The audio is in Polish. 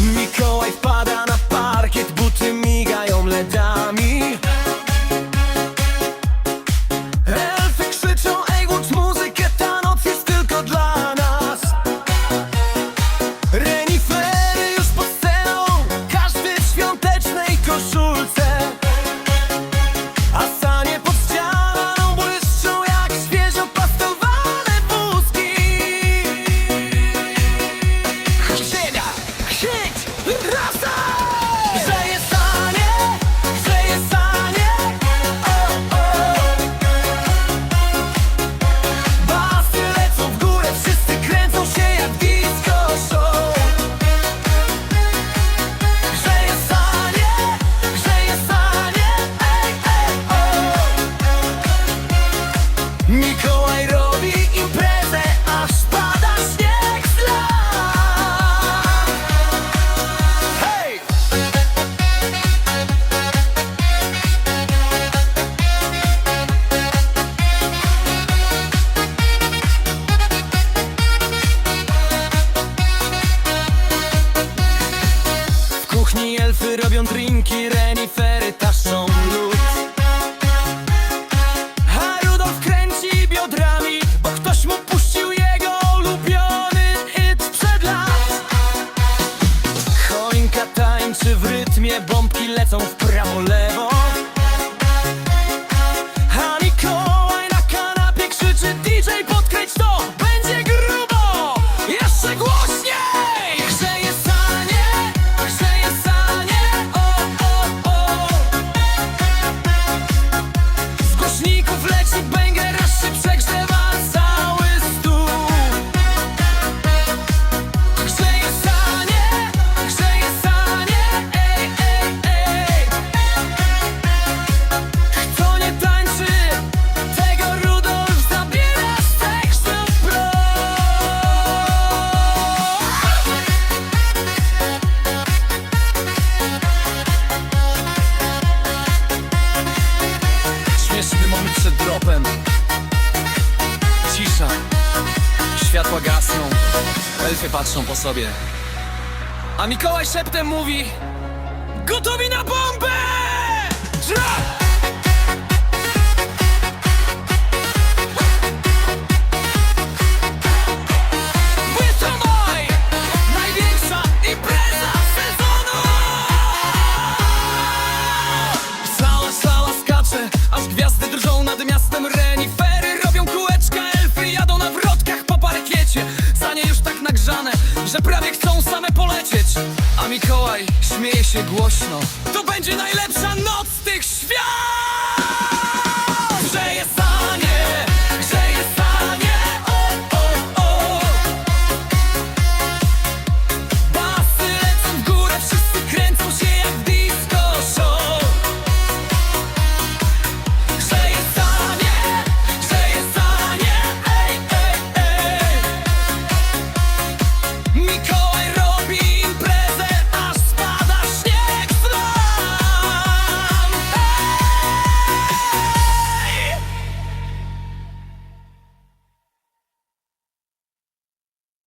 Mikołaj wpada na kuchni elfy robią drinki, renifery taszczą lód. A Rudolf kręci biodrami, bo ktoś mu puścił jego ulubiony hit przed lat. Choinka tańczy w rytmie, bombki lecą w prawo, lewo przed dropem Cisza Światła gasną elfie patrzą po sobie A Mikołaj szeptem mówi Gotowi na bombę! Drop! Że prawie chcą same polecieć. A Mikołaj śmieje się głośno. To będzie naj